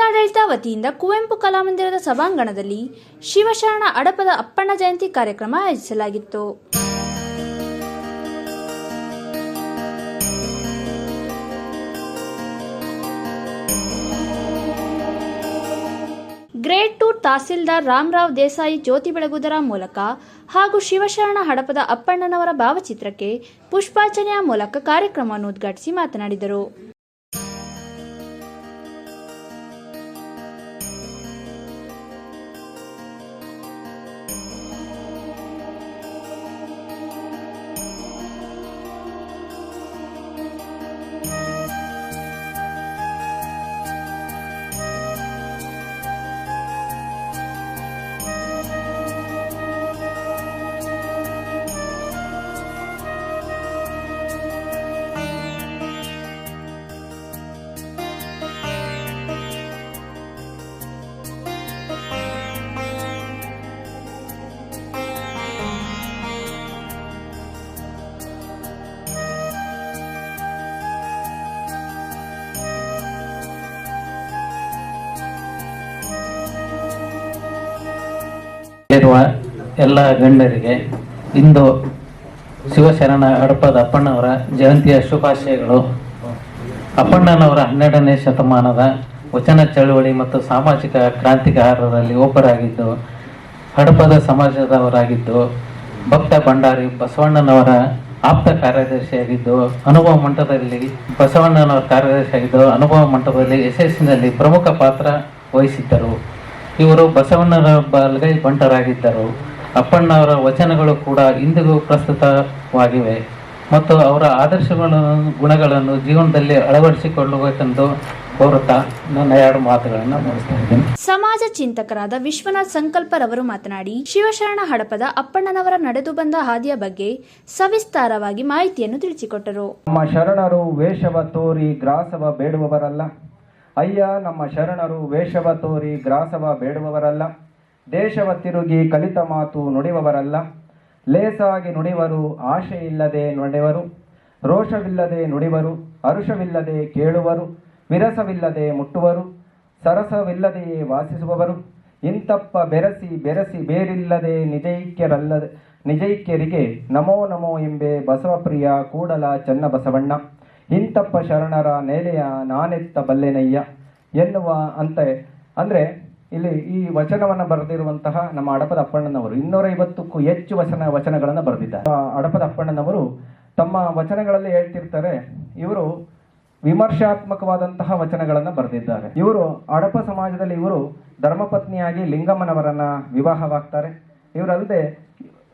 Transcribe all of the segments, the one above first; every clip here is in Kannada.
ಜಿಲ್ಲಾಡಳಿತ ವತಿಯಿಂದ ಕುವೆಂಪು ಕಲಾಮಂದಿರದ ಸಭಾಂಗಣದಲ್ಲಿ ಶಿವಶರಣ ಅಡಪದ ಅಪ್ಪಣ್ಣ ಜಯಂತಿ ಕಾರ್ಯಕ್ರಮ ಆಯೋಜಿಸಲಾಗಿತ್ತು. ಗ್ರೇಡ್ ಟು ತಹಸೀಲ್ದಾರ್ ರಾಮರಾವ್ ದೇಸಾಯಿ ಜ್ಯೋತಿ ಬೆಳಗುವುದರ ಮೂಲಕ ಹಾಗೂ ಶಿವಶರಣ ಹಡಪದ ಅಪ್ಪಣ್ಣನವರ ಭಾವಚಿತ್ರಕ್ಕೆ ಪುಷ್ಪಾರ್ಚನೆಯ ಮೂಲಕ ಕಾರ್ಯಕ್ರಮವನ್ನು ಉದ್ಘಾಟಿಸಿ ಮಾತನಾಡಿದರು. ಇರುವ ಎಲ್ಲ ಗಣ್ಯರಿಗೆ ಇಂದು ಶಿವಶರಣ ಹಡಪದ ಅಪ್ಪಣ್ಣವರ ಜಯಂತಿಯ ಶುಭಾಶಯಗಳು. ಅಪ್ಪಣ್ಣನವರ ಹನ್ನೆರಡನೇ ಶತಮಾನದ ವಚನ ಚಳುವಳಿ ಮತ್ತು ಸಾಮಾಜಿಕ ಕ್ರಾಂತಿಕಾರರಲ್ಲಿ ಒಬ್ಬರಾಗಿದ್ದು, ಹಡಪದ ಸಮಾಜದವರಾಗಿದ್ದು, ಭಕ್ತ ಭಂಡಾರಿ ಬಸವಣ್ಣನವರ ಆಪ್ತ ಕಾರ್ಯದರ್ಶಿಯಾಗಿದ್ದು, ಅನುಭವ ಮಂಟಪದಲ್ಲಿ ಬಸವಣ್ಣನವರ ಕಾರ್ಯದರ್ಶಿಯಾಗಿದ್ದು, ಅನುಭವ ಮಂಟಪದಲ್ಲಿ ಯಶಸ್ಸಿನಲ್ಲಿ ಪ್ರಮುಖ ಪಾತ್ರ ವಹಿಸಿದ್ದರು. ಇವರು ಬಸವಣ್ಣರ ಬಲಗೈ ಬಂಟರಾಗಿದ್ದರು. ಅಪ್ಪಣ್ಣವರ ವಚನಗಳು ಕೂಡ ಇಂದಿಗೂ ಪ್ರಸ್ತುತವಾಗಿವೆ. ಮತ್ತು ಅವರ ಆದರ್ಶಗಳನ್ನು ಗುಣಗಳನ್ನು ಜೀವನದಲ್ಲಿ ಅಳವಡಿಸಿಕೊಳ್ಳಬೇಕೆಂದು ಕೋರುತ್ತಾ ನನ್ನ ಎರಡು ಮಾತುಗಳನ್ನು ಮುಗಿಸ್ತಾ ಇದ್ದೇನೆ. ಸಮಾಜ ಚಿಂತಕರಾದ ವಿಶ್ವನಾಥ್ ಸಂಕಲ್ಪರವರು ಮಾತನಾಡಿ ಶಿವಶರಣ ಹಡಪದ ಅಪ್ಪಣ್ಣನವರ ನಡೆದು ಬಂದ ಹಾದಿಯ ಬಗ್ಗೆ ಸವಿಸ್ತಾರವಾಗಿ ಮಾಹಿತಿಯನ್ನು ತಿಳಿಸಿಕೊಟ್ಟರು. ನಮ್ಮ ಶರಣರು ವೇಷವ ತೋರಿ ಗ್ರಾಸವ ಬೇಡುವವರಲ್ಲ. ಅಯ್ಯ, ನಮ್ಮ ಶರಣರು ವೇಷವ ತೋರಿ ಗ್ರಾಸವ ಬೇಡುವವರಲ್ಲ, ದೇಶವ ತಿರುಗಿ ಕಲಿತ ಮಾತು ನುಡಿವವರಲ್ಲ, ಲೇಸಾಗಿ ನುಡಿವರು ಆಶೆ ಇಲ್ಲದೆ ನುಡಿವರು, ರೋಷವಿಲ್ಲದೆ ನುಡಿವರು, ಅರುಷವಿಲ್ಲದೆ ಕೇಳುವರು, ವಿರಸವಿಲ್ಲದೆ ಮುಟ್ಟುವರು, ಸರಸವಿಲ್ಲದೆಯೇ ವಾಸಿಸುವವರು, ಇಂತಪ್ಪ ಬೆರಸಿ ಬೆರಸಿ ಬೇರಿಲ್ಲದೆ ನಿಜೈಕ್ಯರಲ್ಲದೆ, ನಿಜೈಕ್ಯರಿಗೆ ನಮೋ ನಮೋ ಎಂಬೆ ಬಸವಪ್ರಿಯ ಕೂಡಲ ಚನ್ನ ಬಸವಣ್ಣ ಇಂತಪ್ಪ ಶರಣರ ನೆಲೆಯ ನಾನೆತ್ತ ಬಲ್ಲೆನಯ್ಯ ಎನ್ನುವ ಅಂತೆ ಅಂದ್ರೆ ಇಲ್ಲಿ ಈ ವಚನವನ್ನು ಬರೆದಿರುವಂತಹ ನಮ್ಮ ಅಡಪದ ಅಪ್ಪಣ್ಣನವರು ಇನ್ನೂರ ಐವತ್ತಕ್ಕೂ ಹೆಚ್ಚು ವಚನ ವಚನಗಳನ್ನು ಬರೆದಿದ್ದಾರೆ. ಅಡಪದ ಅಪ್ಪಣ್ಣನವರು ತಮ್ಮ ವಚನಗಳಲ್ಲಿ ಹೇಳ್ತಿರ್ತಾರೆ, ಇವರು ವಿಮರ್ಶಾತ್ಮಕವಾದಂತಹ ವಚನಗಳನ್ನು ಬರೆದಿದ್ದಾರೆ. ಇವರು ಅಡಪ ಸಮಾಜದಲ್ಲಿ ಇವರು ಧರ್ಮಪತ್ನಿಯಾಗಿ ಲಿಂಗಮ್ಮನವರನ್ನ ವಿವಾಹವಾಗ್ತಾರೆ. ಇವರಲ್ಲದೆ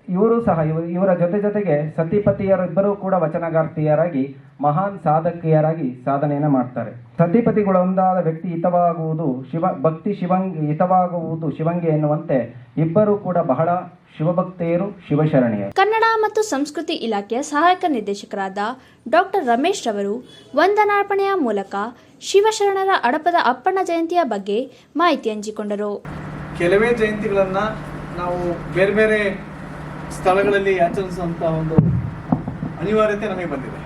ಇವರು ಸಹ ಇವ- ಇವರ ಜೊತೆ ಜೊತೆಗೆ ಸತಿಪತಿಯರಿಬ್ಬರೂ ಕೂಡ ವಚನಗಾರ್ತಿಯರಾಗಿ ಮಹಾನ್ ಸಾಧಕಿಯರಾಗಿ ಸಾಧನೆಯನ್ನು ಮಾಡ್ತಾರೆ. ಸತಿಪತಿಗಳೊಂದಾದ ವ್ಯಕ್ತಿ ಹಿತವಾಗುವುದು ಶಿವ ಭಕ್ತಿ ಶಿವಂಗಿ ಹಿತವಾಗುವುದು ಶಿವಂಗೆ ಎನ್ನುವಂತೆ ಇಬ್ಬರೂ ಕೂಡ ಬಹಳ ಶಿವಭಕ್ತೆಯರು ಶಿವಶರಣೆಯರು. ಕನ್ನಡ ಮತ್ತು ಸಂಸ್ಕೃತಿ ಇಲಾಖೆಯ ಸಹಾಯಕ ನಿರ್ದೇಶಕರಾದ ಡಾಕ್ಟರ್ ರಮೇಶ್ ರವರು ವಂದನಾರ್ಪಣೆಯ ಮೂಲಕ ಶಿವಶರಣರ ಅಡಪದ ಅಪ್ಪಣ್ಣ ಜಯಂತಿಯ ಬಗ್ಗೆ ಮಾಹಿತಿ ಹಂಚಿಕೊಂಡರು. ಕೆಲವೇ ಜಯಂತಿಗಳನ್ನ ನಾವು ಬೇರೆ ಬೇರೆ ಸ್ಥಳಗಳಲ್ಲಿ ಆಚರಿಸುವಂತ ಒಂದು ಅನಿವಾರ್ಯತೆ ನಮಗೆ ಬಂದಿದೆ.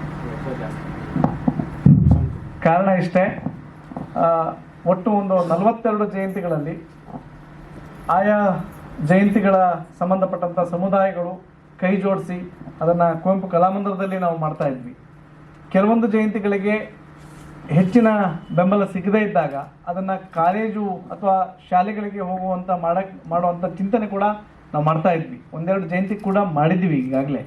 ಕಾರಣ ಇಷ್ಟೇ. ಒಟ್ಟು ಒಂದು ನಲವತ್ತೆರಡು ಜಯಂತಿಗಳಲ್ಲಿ ಆಯಾ ಜಯಂತಿಗಳ ಸಂಬಂಧಪಟ್ಟಂಥ ಸಮುದಾಯಗಳು ಕೈ ಜೋಡಿಸಿ ಅದನ್ನ ಕುವೆಂಪು ಕಲಾಮಂದಿರದಲ್ಲಿ ನಾವು ಮಾಡ್ತಾ ಇದ್ವಿ. ಕೆಲವೊಂದು ಜಯಂತಿಗಳಿಗೆ ಹೆಚ್ಚಿನ ಬೆಂಬಲ ಸಿಗದೇ ಇದ್ದಾಗ ಅದನ್ನ ಕಾಲೇಜು ಅಥವಾ ಶಾಲೆಗಳಿಗೆ ಹೋಗುವಂತ ಮಾಡಕ್ಕೆ ಮಾಡುವಂತ ಚಿಂತನೆ ಕೂಡ ನಾವು ಮಾಡ್ತಾ ಇದ್ವಿ. ಒಂದೆರಡು ಜಯಂತಿ ಕೂಡ ಮಾಡಿದ್ವಿ ಈಗಾಗಲೇ.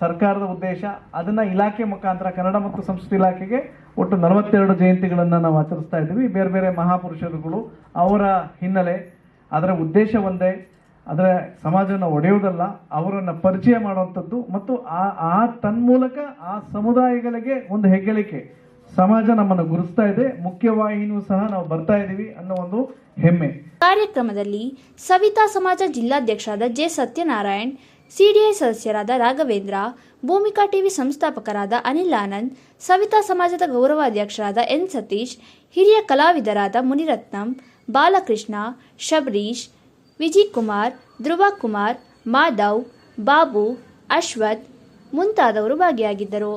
ಸರ್ಕಾರದ ಉದ್ದೇಶ, ಅದನ್ನ ಇಲಾಖೆ ಮುಖಾಂತರ ಕನ್ನಡ ಮತ್ತು ಸಂಸ್ಕೃತಿ ಇಲಾಖೆಗೆ ಒಟ್ಟು ನಲವತ್ತೆರಡು ಜಯಂತಿಗಳನ್ನು ನಾವು ಆಚರಿಸ್ತಾ ಇದ್ದೀವಿ. ಬೇರೆ ಬೇರೆ ಮಹಾಪುರುಷರುಗಳು ಅವರ ಹಿನ್ನೆಲೆ, ಅದರ ಉದ್ದೇಶ ಒಂದೇ, ಅದರ ಸಮಾಜವನ್ನು ಒಡೆಯುವುದಲ್ಲ, ಅವರನ್ನು ಪರಿಚಯ ಮಾಡುವಂಥದ್ದು ಮತ್ತು ಆ ಆ ತನ್ಮೂಲಕ ಆ ಸಮುದಾಯಗಳಿಗೆ ಒಂದು ಹೆಗ್ಗಳಿಕೆ. ಸಮಾಜ ನಮ್ಮನ್ನು ಗುರುಸ್ತಾ ಇದೆ, ಮುಖ್ಯವಾಹಿನಿಯೂ ಸಹ ನಾವು ಬರ್ತಾ ಇದ್ದೀವಿ ಅನ್ನೋ ಒಂದು ಹೆಮ್ಮೆ. ಕಾರ್ಯಕ್ರಮದಲ್ಲಿ ಸವಿತಾ ಸಮಾಜ ಜಿಲ್ಲಾಧ್ಯಕ್ಷರಾದ ಜೆ ಸತ್ಯನಾರಾಯಣ್ ಸಿಡಿಐ ಸದಸ್ಯರಾದ ರಾಘವೇಂದ್ರ, ಭೂಮಿಕಾ ಟಿವಿ ಸಂಸ್ಥಾಪಕರಾದ ಅನಿಲ್ ಆನಂದ್, ಸವಿತಾ ಸಮಾಜದ ಗೌರವಾಧ್ಯಕ್ಷರಾದ ಎನ್ ಸತೀಶ್, ಹಿರಿಯ ಕಲಾವಿದರಾದ ಮುನಿರತ್ನಂ, ಬಾಲಕೃಷ್ಣ, ಶಬರೀಶ್ ವಿಜಯ್ ಕುಮಾರ್ ಧ್ರುವ ಕುಮಾರ್ ಮಾಧವ್, ಬಾಬು, ಅಶ್ವಥ್ ಮುಂತಾದವರು ಭಾಗಿಯಾಗಿದ್ದರು.